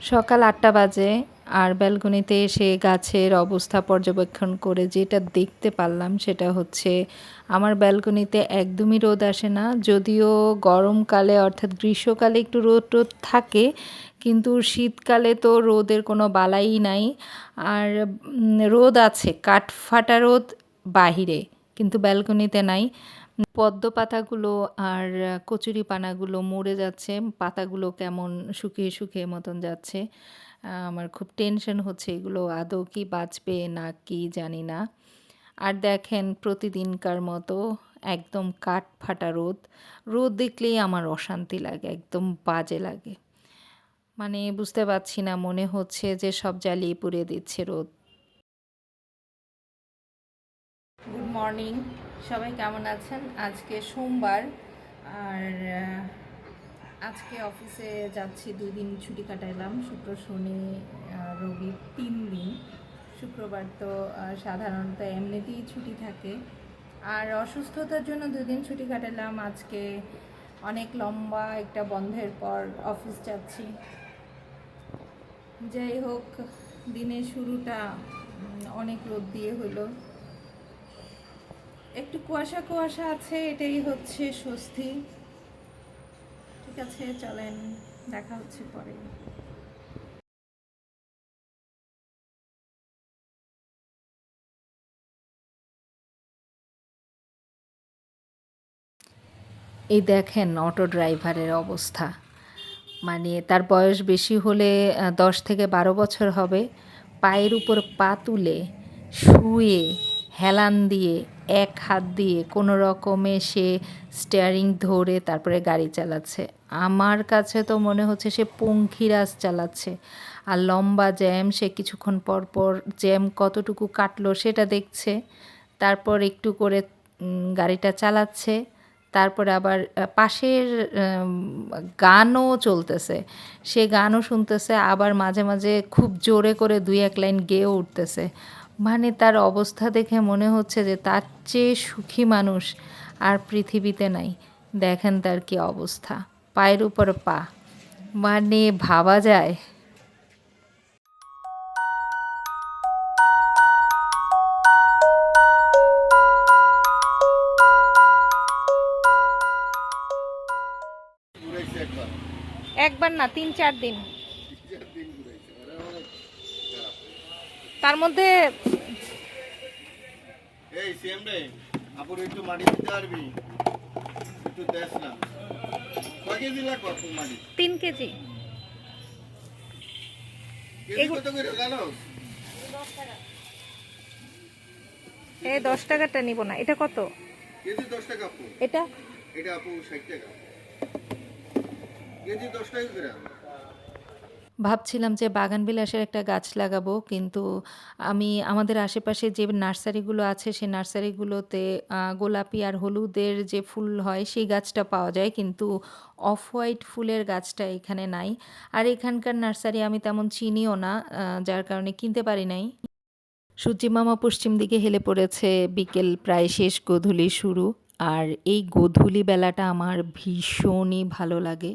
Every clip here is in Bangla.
সকাল আটটা বাজে আর ব্যালকনিতে এসে গাছের অবস্থা পর্যবেক্ষণ করে যেটা দেখতে পারলাম সেটা হচ্ছে আমার ব্যালকনিতে একদমই রোদ আসে না, যদিও গরমকালে অর্থাৎ গ্রীষ্মকালে একটু রোদ টোদ থাকে, কিন্তু শীতকালে তো রোদের কোনো বালাই নাই। আর রোদ আছে কাঠ ফাটা রোদ বাহিরে, কিন্তু ব্যালকনিতে নাই। পদ্ম পাতাগুলো আর কচুরি পানাগুলো মরে যাচ্ছে। পাতাগুলো কেমন শুকিয়ে শুকিয়ে মতন যাচ্ছে। আমার খুব টেনশন হচ্ছে এগুলো আদৌ কি বাঁচবে না কি জানি না। আর দেখেন প্রতিদিনকার মতো একদম কাঠ ফাটা রোদ। রোদ দেখলেই আমার অশান্তি লাগে, একদম বাজে লাগে। মানে বুঝতে পারছি না, মনে হচ্ছে যে সব জ্বালিয়ে পুড়িয়ে দিচ্ছে রোদ। গুড মর্নিং সবাই কেমন আছেন? আজকে সোমবার, আর আজকে অফিসে যাচ্ছি দুই দিন ছুটি কাটাইলাম, শুক্র, শনি রবি তিন দিন। শুক্রবার তো সাধারণত এমনিতেই ছুটি থাকে। আর অসুস্থতার জন্য দুই দিন ছুটি কাটালাম আজকে অনেক লম্বা একটা বন্ধের পর অফিস যাচ্ছি। যাই হোক, দিনের শুরুটা অনেক রোদ দিয়ে হলো। একটু কুয়াশা কুয়াশা আছে, এটাই হচ্ছে স্বস্তি। ঠিক আছে, চলেন, দেখা হচ্ছে পরে। এই দেখেন অটো ড্রাইভারের অবস্থা। মানে তার বয়স বেশি হলে দশ থেকে বারো বছর হবে। পায়ের উপর পা তুলে শুয়ে হেলান দিয়ে, এক হাত দিয়ে কোনো রকমে সে স্টিয়ারিং ধরে তারপরে গাড়ি চালাচ্ছে। আমার কাছে তো মনে হচ্ছে সে পঙ্খিরাজ চালাচ্ছে। আর লম্বা জ্যাম, সে কিছুক্ষণ পর পর জ্যাম কতটুকু কাটলো সেটা দেখছে। তারপর একটু করে গাড়িটা চালাচ্ছে। তারপরে আবার পাশের গানও চলতেছে। সে গানও শুনতেছে, আবার মাঝে মাঝে খুব জোরে করে দুই এক লাইন গেয়েও উঠতেছে। মানে তার অবস্থা দেখে মনে হচ্ছে যে তার চেয়ে সুখী মানুষ আর পৃথিবীতে নাই। দেখেন তার কি অবস্থা। পায়ের উপর পা। মানে ভাবা যায়। একবার। একবার না তিন চার দিন চার দিন ঘুরাইছে ওরা অনেক খারাপ তার মধ্যে এই সেম রে। আপুর একটু মাটি দিতে পারবি? একটু দেখ না। কয় কেজি লাগবে আপুর মাটি? তিন কেজি। কেজি কত করে জানো এ দশ টাকাটা নিব না। এটা কত? কেজি টাকা আপু। এটা? এটা আপু ষাট টাকা। কেজি দশ টাকা করে ভাবছিলাম যে বাগান বিলাসের একটা গাছ লাগাবো, কিন্তু আমি আমাদের আশেপাশে যে নার্সারিগুলো আছে সেই নার্সারিগুলোতে গোলাপি আর হলুদের যে ফুল হয়, সেই গাছটা পাওয়া যায়, কিন্তু অফ হোয়াইট ফুলের গাছটা এখানে নাই। আর এখানকার নার্সারি আমি তেমন চিনিও না যার কারণে কিনতে পারি নাই। মামা পশ্চিম দিকে হেলে পড়েছে, বিকেল প্রায় শেষ গোধূলি শুরু, আর এই গোধূলি বেলাটা আমার ভীষণই ভালো লাগে।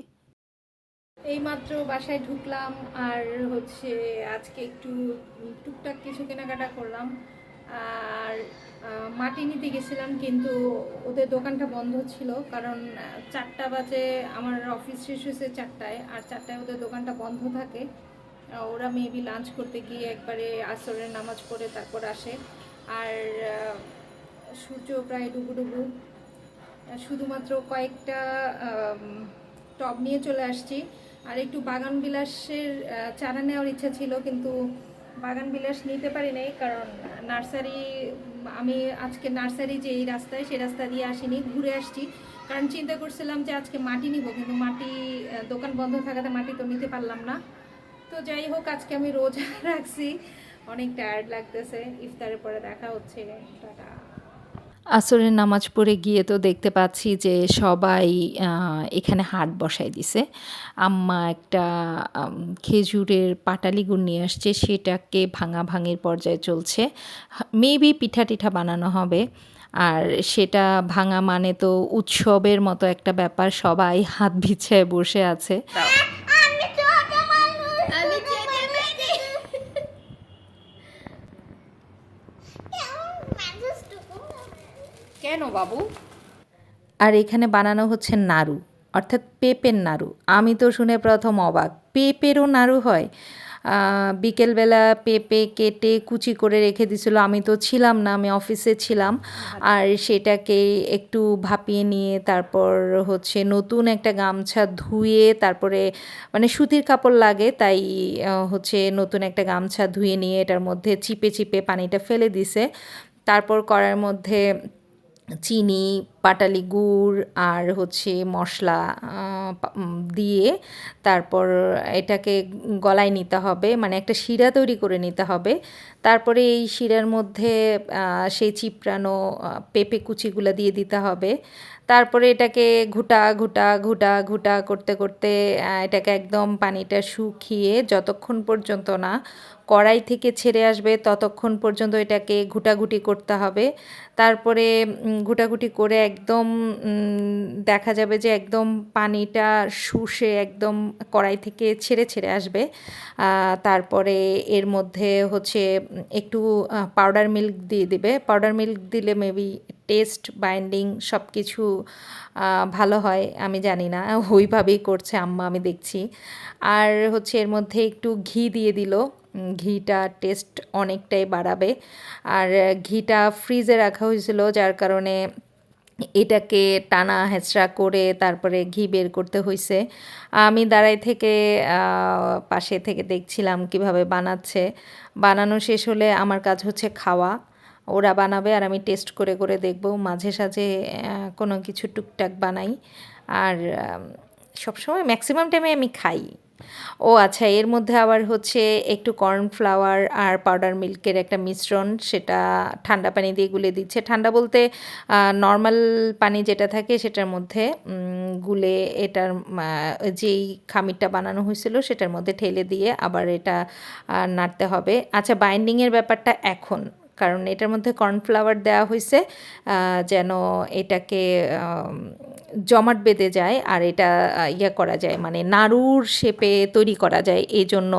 এইমাত্র বাসায় ঢুকলাম আর হচ্ছে আজকে একটু টুকটাক কিছু কেনাকাটা করলাম। আর মাটি নিতে গেছিলাম কিন্তু ওদের দোকানটা বন্ধ ছিল কারণ চারটা বাজে, আমার অফিস শেষ হয়েছে চারটায় আর চারটায় ওদের দোকানটা বন্ধ থাকে। ওরা মেবি লাঞ্চ করতে গিয়ে একবারে আসরের নামাজ পড়ে তারপর আসে। আর সূর্য প্রায় ডুবু ডুবু। শুধুমাত্র কয়েকটা টব নিয়ে চলে আসছি। আর একটু বাগান বিলাসের চারা নেওয়ার ইচ্ছা ছিল, কিন্তু বাগান বিলাস নিতে পারি নাই, কারণ নার্সারি, আমি আজকে নার্সারি যে এই রাস্তায়, সেই রাস্তা দিয়ে আসিনি, ঘুরে আসছি। কারণ চিন্তা করছিলাম যে আজকে মাটি নিব, কিন্তু মাটি দোকান বন্ধ থাকাতে মাটি তো নিতে পারলাম না। তো যাই হোক, আজকে আমি রোজা রাখছি। অনেক টায়ার্ড লাগতেছে, ইফতারের পরে দেখা হচ্ছে। টাটা। আসরের নামাজ পড়ে গিয়ে তো দেখতে পাচ্ছি যে সবাই এখানে হাট বসাই দিছে। আম্মা একটা খেজুরের পাটালি গুড় নিয়ে আসছে, সেটাকে ভাঙা ভাঙির পর্যায়ে চলছে। মেবি পিঠা টিঠা বানানো হবে। আর সেটা ভাঙা মানে তো উৎসবের মতো একটা ব্যাপার, সবাই হাত বিছায় বসে আছে আমি ছোট মানুষ আমি কেন বাবু? আর এখানে বানানো হচ্ছে নাড়ু, অর্থাৎ পেঁপের নাড়ু। আমি তো শুনে প্রথম অবাক। পেঁপেরও নাড়ু হয়। বিকেলবেলা পেঁপে কেটে কুচি করে রেখে দিছিল। আমি তো ছিলাম না, আমি অফিসে ছিলাম। আর সেটাকে একটু ভাপিয়ে নিয়ে তারপর হচ্ছে নতুন একটা গামছা ধুয়ে তারপরে মানে সুতির কাপড় লাগে, তাই হচ্ছে নতুন একটা গামছা ধুয়ে নিয়ে এটার মধ্যে চিপে চিপে পানিটা ফেলে দিছে। তারপর কড়ার মধ্যে চিনি, পাটালি গুড় আর হচ্ছে মশলা দিয়ে তারপর এটাকে গলায় নিতে হবে মানে একটা শিরা তৈরি করে নিতে হবে। তারপরে এই শিরার মধ্যে সেই চিপড়ানো পেঁপে কুচিগুলো দিয়ে দিতে হবে। তারপরে এটাকে ঘুটা ঘুটা ঘুটা ঘুটা করতে করতে এটাকে একদম পানিটা শুকিয়ে যতক্ষণ পর্যন্ত না কড়াই থেকে ছেড়ে আসবে, ততক্ষণ পর্যন্ত এটাকে ঘুটাঘুটি করতে হবে। তারপরে ঘুটাঘুটি করে একদম দেখা যাবে যে একদম পানিটা শুষে একদম কড়াই থেকে ছেড়ে ছেড়ে আসবে। তারপরে এর মধ্যে হচ্ছে, একটু পাউডার মিল্ক দিয়ে দিবে। পাউডার মিল্ক দিলে মেবি টেস্ট বাইন্ডিং সব কিছু ভালো হয়, আমি জানি না। ওইভাবেই করছে আম্মা, আমি দেখছি। আর হচ্ছে এর মধ্যে একটু ঘি দিয়ে দিল। ঘিটা টেস্ট অনেকটাই বাড়াবে। আর ঘিটা ফ্রিজে রাখা হয়েছিল, যার কারণে এটাকে টানা হেঁচড়া করে তারপরে ঘি বের করতে হয়েছে আমি দাঁড়াই থেকে পাশে থেকে দেখছিলাম কীভাবে বানাচ্ছে। বানানো শেষ হলে আমার কাজ হচ্ছে খাওয়া। ওরা বানাবে আর আমি টেস্ট করে করে দেখব। মাঝে সাঝে কোনো কিছু টুকটাক বানাই। আর সবসময় ম্যাক্সিমাম টাইমে আমি খাই। ও আচ্ছা এর মধ্যে আবার হচ্ছে একটু কর্নফ্লাওয়ার আর পাউডার মিল্কের একটা মিশ্রণ, সেটা ঠান্ডা পানি দিয়ে গুলে দিচ্ছে। ঠান্ডা বলতে নর্মাল পানি যেটা থাকে সেটার মধ্যে গুলে এটার যেই খামিরটা বানানো হয়েছিল সেটার মধ্যে ঠেলে দিয়ে আবার এটা নাড়তে হবে। আচ্ছা বাইন্ডিংয়ের ব্যাপারটা এখন, কারণ এটার মধ্যে কর্নফ্লাওয়ার দেওয়া হয়েছে যেন এটাকে জমাট বেঁধে যায় আর এটা ইয়ে করা যায়। মানে নাড়ুর শেপে তৈরি করা যায়। এই জন্য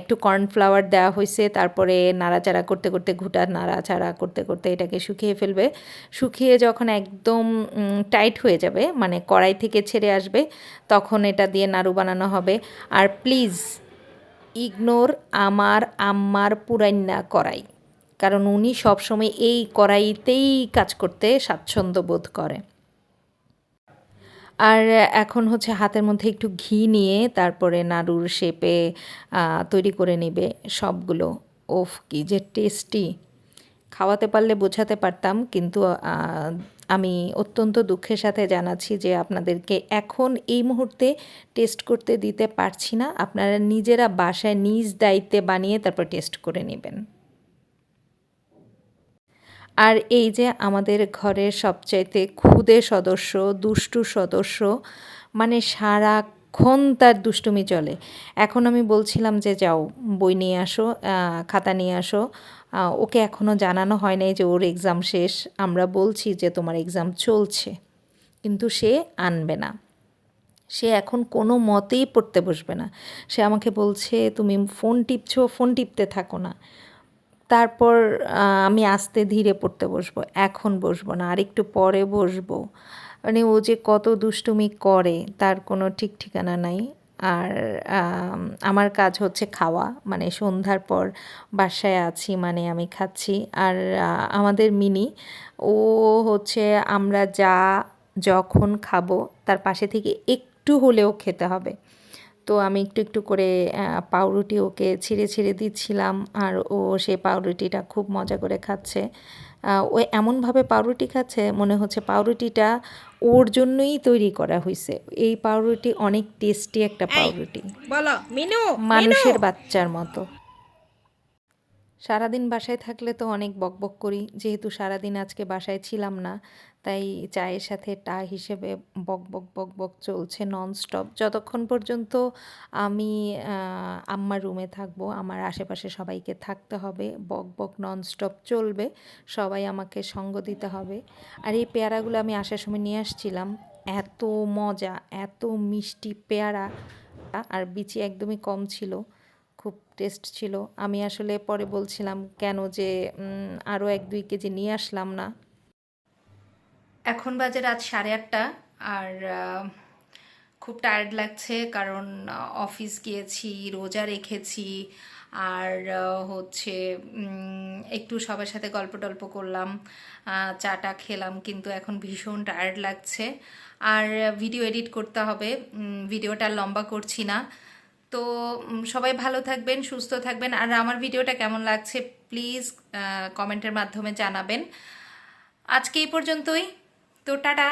একটু কর্নফ্লাওয়ার দেওয়া হয়েছে তারপরে নাড়াচাড়া করতে করতে ঘুটা নাড়াচাড়া করতে করতে এটাকে শুকিয়ে ফেলবে। শুকিয়ে যখন একদম টাইট হয়ে যাবে মানে কড়াই থেকে ছেড়ে আসবে, তখন এটা দিয়ে নাড়ু বানানো হবে। আর প্লিজ ইগনোর আমার আম্মার পুরান্না করাই কারণ উনি সবসময় এই কড়াইতেই কাজ করতে স্বাচ্ছন্দ্য বোধ করে। আর এখন হচ্ছে হাতের মধ্যে একটু ঘি নিয়ে তারপরে নাড়ুর শেপে তৈরি করে নেবে সবগুলো। ওফ, কি যে টেস্টি। খাওয়াতে পারলে বোঝাতে পারতাম, কিন্তু আমি অত্যন্ত দুঃখের সাথে জানাচ্ছি যে আপনাদেরকে এখন এই মুহূর্তে টেস্ট করতে দিতে পারছি না। আপনারা নিজেরা বাসায় নিজ দায়িত্বে বানিয়ে তারপর টেস্ট করে নেবেন। আর এই যে আমাদের ঘরের সবচাইতে ক্ষুদে সদস্য, দুষ্টু সদস্য মানে সারাক্ষণ তার দুষ্টুমি চলে। এখন আমি বলছিলাম যে, যাও, বই নিয়ে আসো খাতা নিয়ে আসো। ওকে এখনও জানানো হয় নাই যে, ওর এক্সাম শেষ। আমরা বলছি যে, তোমার এক্সাম চলছে। কিন্তু সে আনবে না। সে এখন কোনো মতেই পড়তে বসবে না। সে আমাকে বলছে, তুমি ফোন টিপছো, ফোন টিপতে থাকো না। তারপর আমি আস্তে ধীরে পড়তে বসবো, এখন বসবো না, আর একটু পরে বসবো। মানে ও যে কত দুষ্টুমি করে, তার কোনো ঠিক ঠিকানা নাই। আর আমার কাজ হচ্ছে খাওয়া মানে সন্ধ্যার পর বাসায় আছি মানে আমি খাচ্ছি। আর আমাদের মিনি, ও হচ্ছে আমরা যা যখন খাব, তার পাশে থেকে একটু হলেও খেতে হবে। তো আমি একটু একটু করে পাউরুটি ওকে ছিঁড়ে ছিঁড়ে দিচ্ছিলাম আর ও সেই পাউরুটিটা খুব মজা করে খাচ্ছে। ও এমনভাবে পাউরুটি খাচ্ছে মনে হচ্ছে পাউরুটিটা ওর জন্যই তৈরি করা হয়েছে এই পাউরুটি অনেক টেস্টি একটা পাউরুটি। বলো মিনু! মানুষের বাচ্চার মতো। সারাদিন বাসায় থাকলে তো অনেক বকবক করি যেহেতু সারাদিন আজকে বাসায় ছিলাম না। তাই চায়ের সাথে টা হিসেবে বক বক বক বক চলছে ননস্টপ যতক্ষণ পর্যন্ত আমি আম্মার রুমে থাকব, আমার আশেপাশে সবাইকে থাকতে হবে, বক বক ননস্টপ চলবে, সবাই আমাকে সঙ্গ দিতে হবে। আর এই পেয়ারাগুলো আমি আসার সময় নিয়ে আসছিলাম, এত মজা, এত মিষ্টি পেয়ারা, আর বিচি একদমই কম ছিল, খুব টেস্ট ছিল। আমি আসলে পরে বলছিলাম, কেন যে আরও এক, দুই কেজি নিয়ে আসলাম না। এখন বাজে রাত সাড়ে আটটা, আর খুব টায়ার্ড লাগছে কারণ অফিস গিয়েছি, রোজা রেখেছি, আর হচ্ছে একটু সবার সাথে গল্প টল্প করলাম চাটা খেলাম, কিন্তু এখন ভীষণ টায়ার্ড লাগছে। আর ভিডিও এডিট করতে হবে ভিডিওটা লম্বা করছি না। তো সবাই ভালো থাকবেন, সুস্থ থাকবেন, আর আমার ভিডিওটা কেমন লাগছে প্লিজ কমেন্টের মাধ্যমে জানাবেন। আজকে এই পর্যন্তই। তো টাটা